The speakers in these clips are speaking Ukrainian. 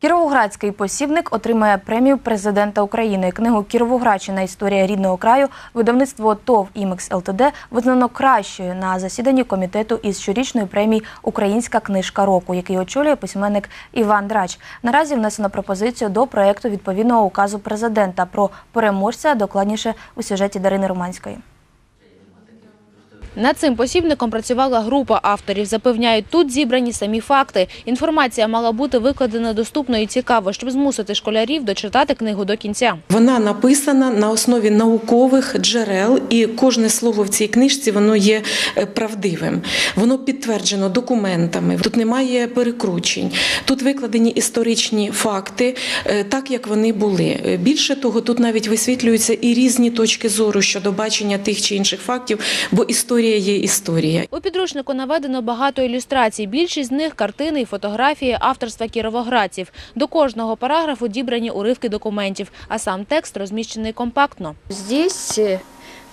Кіровоградський посібник отримає премію президента України. Книгу Кіровоградщина Історія рідного краю видавництво ТОВ «Імекс ЛТД визнано кращою на засіданні комітету із щорічної премії Українська книжка року, який очолює письменник Іван Драч. Наразі внесено пропозицію до проекту відповідного указу президента про переможця. Докладніше у сюжеті Дарини Романської. Над цим посібником працювала група авторів. Запевняють, тут зібрані самі факти. Інформація мала бути викладена доступно і цікаво, щоб змусити школярів дочитати книгу до кінця. Вона написана на основі наукових джерел, і кожне слово в цій книжці воно є е, правдивим. Воно підтверджено документами. Тут немає перекручень. Тут викладені історичні факти, е, так як вони були. Е, Більше того, тут навіть висвітлюються і різні точки зору щодо бачення тих чи інших фактів, бо історія є історія. У підручнику наведено багато ілюстрацій. Більшість з них картини і фотографії авторства кіровоградців. До кожного параграфу дібрані уривки документів, а сам текст розміщений компактно. Здесь, э,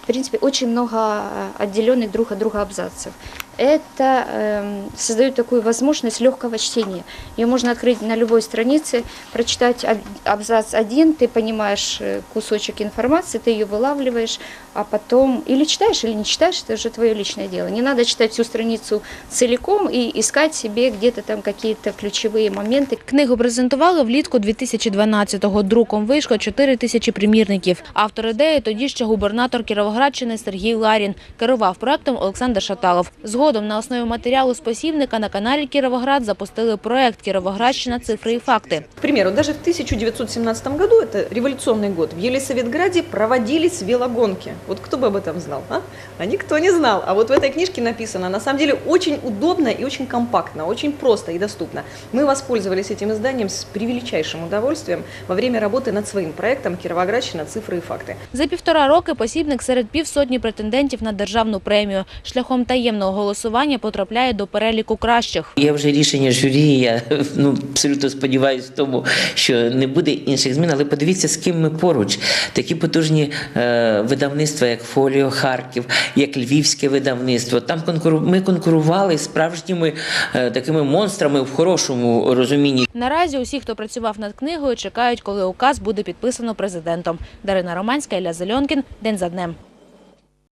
в принципе, очень много э, отделенных друг от друга абзацев. Это эм, создает такую возможность легкого чтения. Ее можно открыть на любой странице, прочитать об- абзац один, ты понимаешь э, кусочек информации, ты ее вылавливаешь, а потом или читаешь, или не читаешь, это уже твое личное дело. Не надо читать всю страницу целиком и искать себе где-то там какие-то ключевые моменты, Книгу презентували влітку 2012-го. Друком вийшло 4 тисячі примірників. Автор ідеї тоді ще губернатор Кіровоградщини Сергій Ларін. Керував проектом Олександр Шаталов. Згодом на основі матеріалу з посібника на каналі Кіровоград запустили проект Кіровоградщина цифри і факти. К примеру, даже в 1917 году, это революционный год, в Елисаветграде проводились велогонки. Вот кто бы об этом знал, а? А никто не знал. А вот в этой книжке написано, на самом деле, очень удобно и очень компактно, очень просто и доступно. Мы воспользовались этим изданием с превеличайшим удовольствием во время работы над своим проектом «Кировоградщина. Цифры и факты». За півтора роки посібник серед півсотні претендентів на державну премію шляхом таємного голосування потрапляє до переліку кращих. Є вже рішення журі. Я ну абсолютно сподіваюся в тому, що не буде інших змін. Але подивіться, з ким ми поруч. Такі потужні е, видавництва, як Фоліо Харків, як Львівське видавництво. Там конкуру... ми конкурували з справжніми е, такими монстрами в хорошому розумінні. Наразі усі, хто працював над книгою, чекають, коли указ буде підписано президентом. Дарина Романська, Ілля Зельонкін. День за днем.